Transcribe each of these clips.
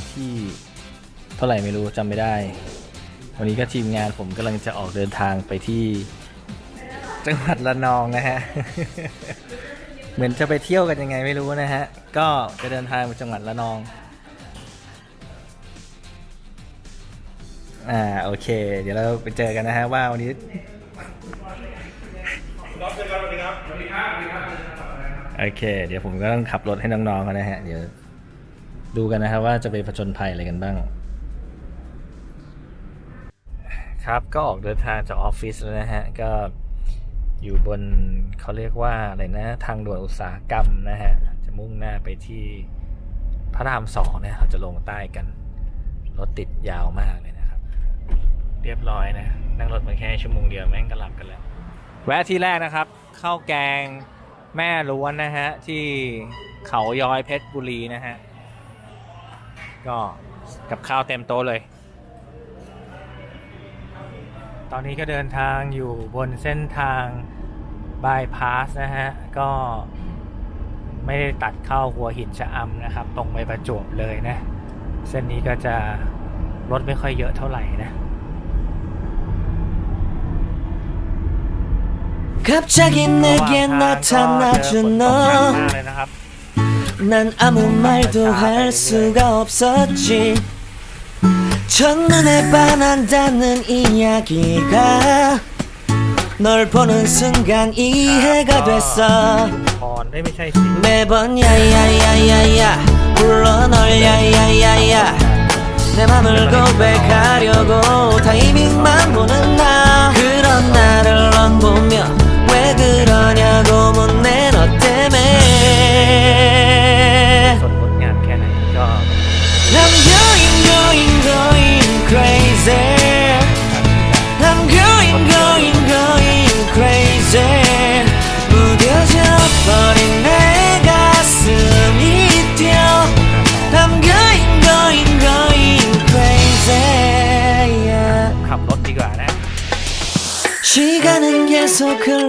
ช้าวันที่เท่าไหร่ไม่รู้จำไม่ได้ วันนี้ก็ทีมงานผมกำลังจะออกเดินทางไปที่ จังหวัดระนองนะฮะ เหมือนจะไปเที่ยวกันยังไงไม่รู้นะฮะ ก็จะเดินทางไปจังหวัดระนอง อ่าโอเค เดี๋ยวเราไปเจอกันนะฮะว่าวันนี้โอเค เดี๋ยวผมก็ต้องขับรถให้น้องๆกันนะฮะ เดี๋ยว ดูกันนะครับว่าจะไปผจญภัยอะไรกันบ้าง ครับก็ออกเดินทางจากออฟฟิศแล้วนะฮะ ก็อยู่บนเขาเรียกว่าอะไรนะ ทางด่วนอุตสาหกรรมนะฮะ จะมุ่งหน้าไปที่พระรามสองเนี่ยเราจะลงใต้กัน รถติดยาวมากเลยนะครับ เรียบร้อยนะ นั่งรถมาแค่ชั่วโมงเดียวแม่งก็หลับกันแล้ว แวะที่แรกนะครับข้าวแกงแม่ล้วนนะฮะ ที่เขาย้อยเพชรบุรีนะฮะ ก็กับข้าวเต็มโต๊ะเลย ตอนนี้ก็เดินทางอยู่บนเส้นทางบายพาสนะฮะ ก็ไม่ได้ตัดเข้าหัวหินชะอำนะครับ ตรงไปประจวบเลยนะ เส้นนี้ก็จะรถไม่ค่อยเยอะเท่าไหร่นะ 갑자기 ระหว่าง 내게 ทางก็เจอฝน 나타나준 ตกหนัก 너 มากเลยนะครับ 난 아무 말도 할 수가 없었지. 첫눈에 반한다는 이야기가 널 보는 순간 이해가 됐어. 매번 야야야야야 불러 널 야야야야. 내 맘을 고백하려고 타이밍만 보는 나. 그런 나를 넌 보며 왜 그러냐고 묻네.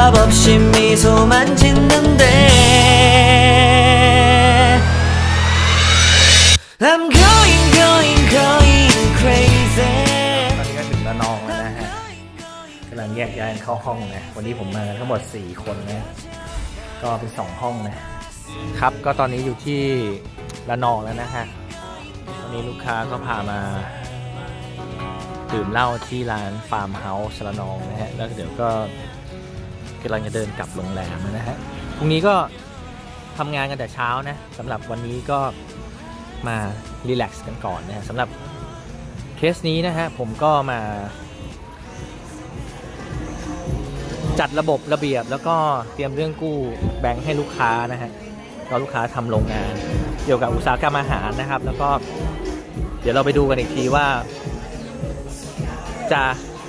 대답 없이 미소만 짓는데 I'm going going going crazy ตอนนี้ก็ถึงระนองแล้วนะฮะกำลังแยกย้ายกันเข้าห้องนะ วันนี้ผมมาทั้งหมด 4 คนนะ ก็เป็น 2 ห้องนะ ครับ ก็ตอนนี้อยู่ที่ระนองแล้วนะฮะ วันนี้ลูกค้าก็พามาดื่มเหล้าที่ร้านฟาร์มเฮาส์ระนองนะฮะ แล้วเดี๋ยวก็ กำลังจะเดินกลับโรงแรมนะฮะพรุ่งนี้ก็ทำงานกันแต่เช้านะสำหรับวันนี้ก็มารีแลกซ์กันก่อนนะฮะสำหรับเคสนี้นะฮะผมก็มา จัดระบบระเบียบแล้วก็เตรียมเรื่องกู้แบงค์ให้ลูกค้านะฮะก็ลูกค้าทำโรงงาน เกี่ยวกับอุตสาหกรรมอาหารนะครับ แล้วก็เดี๋ยวเราไปดูกันอีกทีว่า จะ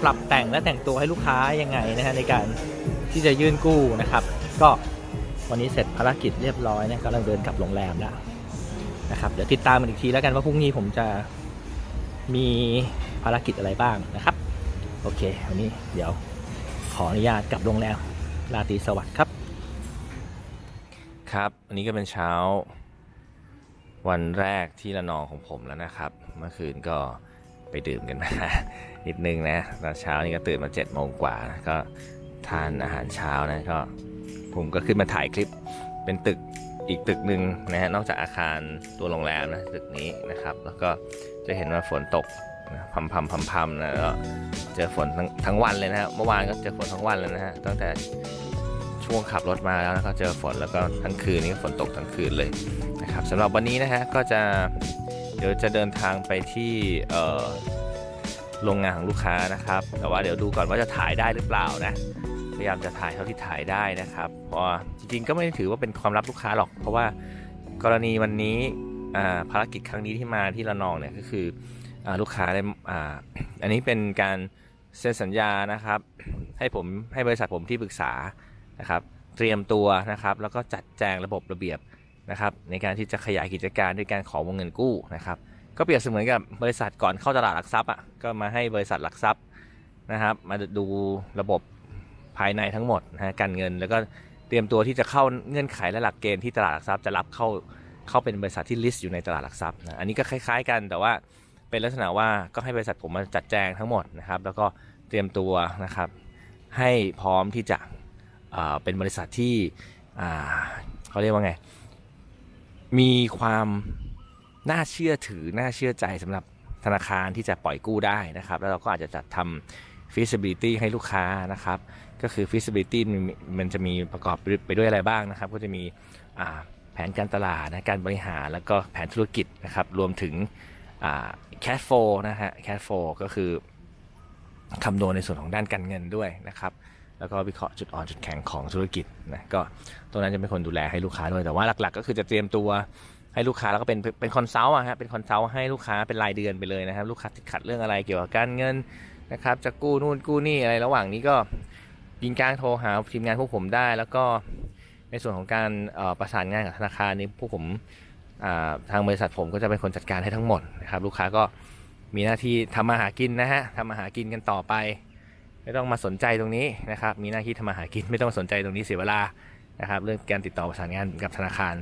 ปรับแต่งและแต่งตัวให้ลูกค้ายังไงนะฮะในการ ที่จะยื่นกู้นะครับ ก็วันนี้เสร็จภารกิจเรียบร้อยนะกำลังเดินกลับโรงแรมแล้วนะครับเดี๋ยวติดตามกันอีกทีแล้วกันว่าพรุ่งนี้ผมจะมีภารกิจอะไรบ้างนะครับ โอเควันนี้เดี๋ยวขออนุญาตกลับโรงแรมราตรีสวัสดิ์ครับ ครับอันนี้ก็เป็นเช้า วันแรกที่ระนองของผมแล้วนะครับ เมื่อคืนก็ไปดื่มกันมา นิดนึงนะตอนเช้านี่ก็ตื่นมา7จ็ดโมงกว่าก็ ทานอาหารเช้านะก็ผมก็ขึ้นมาถ่ายคลิปเป็นตึกอีกตึกหนึ่งนะฮะนอกจากอาคารตัวโรงแรมนะตึกนี้นะครับ แล้วก็จะเห็นว่าฝนตกนะพำพำพำพำนะแล้วก็เจอฝนทั้งทั้งวันเลยนะฮะเมื่อวานก็เจอฝนทั้งวันเลยนะฮะตั้งแต่ช่วงขับรถมาแล้วก็เจอฝนแล้วก็ทั้งคืนนี้ก็ฝนตกทั้งคืนเลยนะครับสำหรับวันนี้นะฮะก็จะเดี๋ยวจะเดินทางไปที่โรงงานของลูกค้านะครับ แต่ว่าเดี๋ยวดูก่อนว่าจะถ่ายได้หรือเปล่านะ พยายามจะถ่ายเท่าที่ถ่ายได้นะครับเพราะจริงๆก็ไม่ได้ถือว่าเป็นความลับลูกค้าหรอก เพราะว่ากรณีวันนี้ภารกิจครั้งนี้ที่มาที่ระนองเนี่ยก็คืออลูกค้าได้ออันนี้เป็นการเซ็นสัญญานะครับ ให้ผมให้บริษัทผมที่ปรึกษานะครับ เตรียมตัวนะครับ แล้วก็จัดแจงระบบระเบียบนะครับ ในการที่จะขยายกิจการด้วยการขอวงเงินกู้นะครับ ก็เปรียบเสมือนกับบริษัทก่อนเข้าตลาดหลักทรัพย์อะก็มาให้บริษัทหลักทรัพย์นะครับ มาดูระบบ ภายในทั้งหมดนะฮะการเงิน แล้วก็เตรียมตัวที่จะเข้าเงื่อนไขและหลักเกณฑ์ที่ตลาดหลักทรัพย์จะรับเข้าเข้าเป็นบริษัทที่ list อยู่ในตลาดหลักทรัพย์นะอันนี้ก็คล้าย ๆ กันแต่ว่าเป็นลักษณะว่าก็ให้บริษัทผมมาจัดแจงทั้งหมดนะครับ แล้วก็เตรียมตัวนะครับ ให้พร้อมที่จะเป็นบริษัทที่เขาเรียกว่าไง มีความน่าเชื่อถือ น่าเชื่อใจสำหรับธนาคารที่จะปล่อยกู้ได้นะครับ แล้วเราก็อาจจะจัดทำ feasibility ให้ลูกค้านะครับ ก็คือ feasibility มันมันจะมีประกอบไปด้วยอะไรบ้างนะครับ ก็จะมีแผนการตลาดนะการบริหารแล้วก็แผนธุรกิจนะครับ รวมถึง cash flow นะฮะ cash flow ก็คือคำนวณในส่วนของด้านการเงินด้วยนะครับ แล้วก็วิเคราะห์จุดอ่อนจุดแข็งของธุรกิจนะก็ตรงนั้นจะเป็นคนดูแลให้ลูกค้าด้วยแต่ว่าหลักๆ ก็คือจะเตรียมตัวให้ลูกค้าแล้วก็เป็นเป็นคอนซัลท์อะฮะเป็นคอนซัลท์ให้ลูกค้าเป็นรายเดือนไปเลยนะครับ ลูกค้าติดขัดเรื่องอะไรเกี่ยวกับการเงินนะครับ จะกู้นู่นกู้นี่อะไรระหว่างนี้ก็ ยิงกลางโทรหาทีมงานพวกผมได้ แล้วก็ในส่วนของการประสานงานกับธนาคารนี้พวกผมทางบริษัทผมก็จะเป็นคนจัดการให้ทั้งหมดนะครับ ลูกค้าก็มีหน้าที่ทำมาหากินนะฮะทำมาหากินกันต่อไป ไม่ต้องมาสนใจตรงนี้นะครับ มีหน้าที่ทำมาหากินไม่ต้องสนใจตรงนี้เสียเวลานะครับ เรื่องการติดต่อประสานงานกับธนาคาร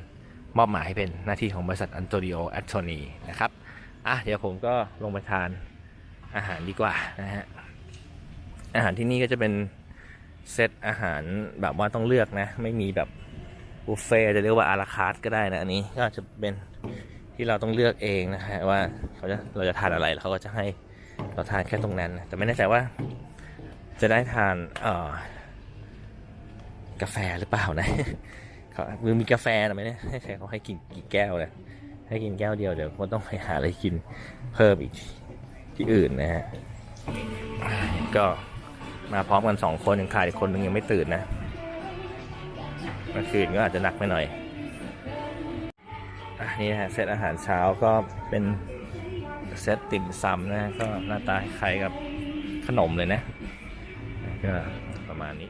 มอบหมายให้เป็นหน้าที่ของบริษัทอันโตนิโอแอตโทนีนะครับอะเดี๋ยวผมก็ลงไปทานอาหารดีกว่านะฮะอาหารที่นี่ก็จะเป็น เซตอาหารแบบว่าต้องเลือกนะ ไม่มีแบบบุฟเฟ่จะเรียกว่าอาราคาร์ก็ได้นะอันนี้ก็จะเป็นที่เราต้องเลือกเองนะฮะว่าเขาจะเราจะทานอะไรแล้วเขาก็จะให้เราทานแค่ตรงนั้นนะแต่ไม่แน่ใจว่า จะได้ทานเอ่อกาแฟหรือเปล่านะเขามือมีกาแฟนะไหมเนี่ยให้ใครเขาให้กินกี่แก้วนะให้กินแก้วเดียวเดี๋ยวก็ต้องไปหาอะไรกินเพิ่มอีกที่อื่นนะฮะก็ มาพร้อมกันสองคนยังขาดอีกคนนึงยังไม่ตื่นนะเมื่อคืนก็อาจจะหนักไปหน่อยอันนี่ฮะเซตอาหารเช้าก็เป็นเซตติ่มซำนะก็หน้าตาคล้ายกับขนมเลยนะก็ประมาณนี้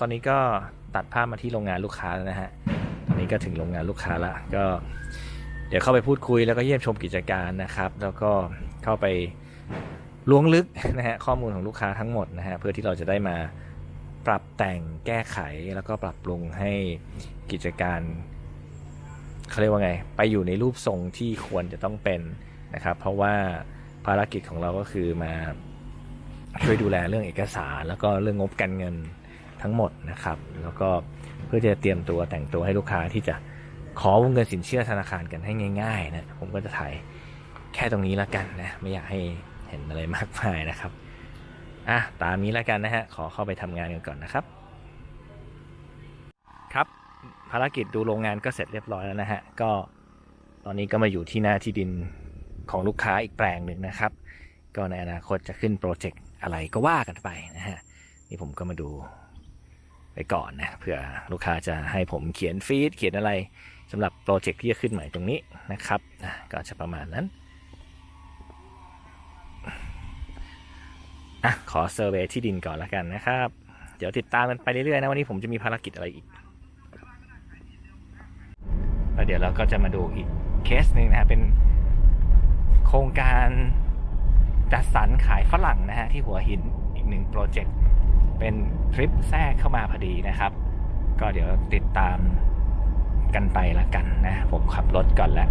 ตอนนี้ก็ตัดภาพมาที่โรงงานลูกค้าแล้วนะฮะ ตอนนี้ก็ถึงโรงงานลูกค้าละก็เดี๋ยวเข้าไปพูดคุยแล้วก็เยี่ยมชมกิจการนะครับ แล้วก็เข้าไปล้วงลึกนะฮะข้อมูลของลูกค้าทั้งหมดนะฮะเพื่อที่เราจะได้มาปรับแต่งแก้ไขแล้วก็ปรับปรุงให้กิจการเขาเรียกว่าไง ไปอยู่ในรูปทรงที่ควรจะต้องเป็นนะครับ เพราะว่าภารกิจของเราก็คือมาช่วยดูแลเรื่องเอกสาร แล้วก็เรื่องงบการเงิน ทั้งหมดนะครับ แล้วก็เพื่อจะเตรียมตัวแต่งตัวให้ลูกค้าที่จะขอวงเงินสินเชื่อธนาคารกันให้ง่ายๆนะผมก็จะถ่ายแค่ตรงนี้ละกันนะไม่อยากให้เห็นอะไรมากมายนะครับอะตามนี้ละกันนะฮะขอเข้าไปทำงานกันก่อนนะครับ ครับภารกิจดูโรงงานก็เสร็จเรียบร้อยแล้วนะฮะก็ตอนนี้ก็มาอยู่ที่หน้าที่ดินของลูกค้าอีกแปลงหนึ่งนะครับ ก็ในอนาคตจะขึ้นโปรเจกต์อะไรก็ว่ากันไปนะฮะนี่ผมก็มาดู ไปก่อนนะเผื่อลูกค้าจะให้ผมเขียนฟีดเขียนอะไรสำหรับโปรเจกต์ที่จะขึ้นใหม่ตรงนี้นะครับก็จะประมาณนั้นอะขอเซอร์เวยที่ดินก่อนละกันนะครับ เดี๋ยวติดตามกันไปเรื่อยๆนะวันนี้ผมจะมีภารกิจอะไรอีกแล้วเดี๋ยวเราก็จะมาดูอีกเคสหนึ่งนะฮะเป็นโครงการจัดสรรขายฝรั่งนะฮะที่หัวหินอีกหนึ่งโปรเจกต์ เป็นทริปแทรกเข้ามาพอดีนะครับ ก็เดี๋ยวติดตามกันไปละกันนะ ผมขับรถก่อนแล้ว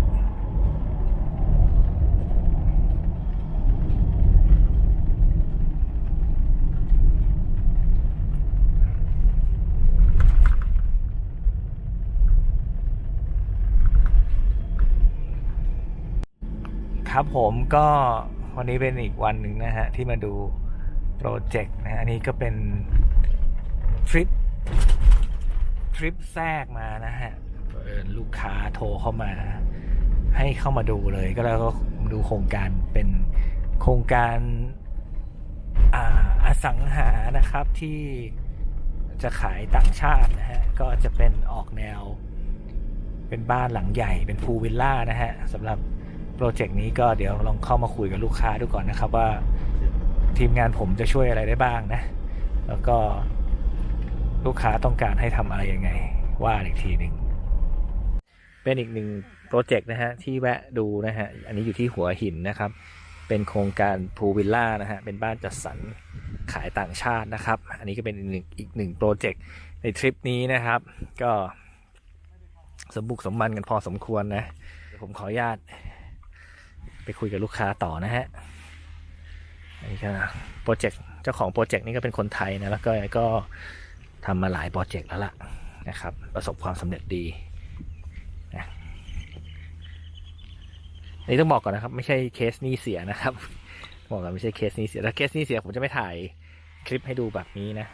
ครับผมก็วันนี้เป็นอีกวันหนึ่งนะฮะ ที่มาดู โปรเจกต์นะฮะอันนี้ก็เป็นทริปทริปแทรกมานะฮะลูกค้าโทรเข้ามา ให้เข้ามาดูเลยก็แล้วก็ดูโครงการเป็นโครงการอาอสังหานะครับที่จะขายต่างชาตินะฮะก็จะเป็นออกแนว เป็นบ้านหลังใหญ่เป็นพูลวิลล่านะฮะสำหรับโปรเจกต์นี้ก็เดี๋ยวลองเข้ามาคุยกับลูกค้าดูก่อนนะครับว่า ทีมงานผมจะช่วยอะไรได้บ้างนะ แล้วก็ลูกค้าต้องการให้ทำอะไรยังไง ว่าอีกทีหนึ่งเป็นอีกหนึ่งโปรเจกต์นะฮะที่แวะดูนะฮะอันนี้อยู่ที่หัวหินนะครับ เป็นโครงการพูวิลล่านะฮะเป็นบ้านจัดสรรขายต่างชาตินะครับ อันนี้ก็เป็นอีกหนึ่งอีกหนึ่งโปรเจกต์ในทริปนี้นะครับ ก็สมบุกสมบันกันพอสมควรนะผมขออนุญาตไปคุยกับลูกค้าต่อนะฮะ อันนี้ก็โปรเจกต์เจ้าของโปรเจกต์นี้ก็เป็นคนไทยนะแล้วก็ก็ทำมาหลายโปรเจกต์แล้วล่ะนะครับ ประสบความสำเร็จดีนะอันนี้ต้องบอกก่อนนะครับ ไม่ใช่เคสนี้เสียนะครับบอกก่อนไม่ใช่เคสนี้เสียถ้าเคสนี้เสียผมจะไม่ถ่ายคลิปให้ดูแบบนี้นะ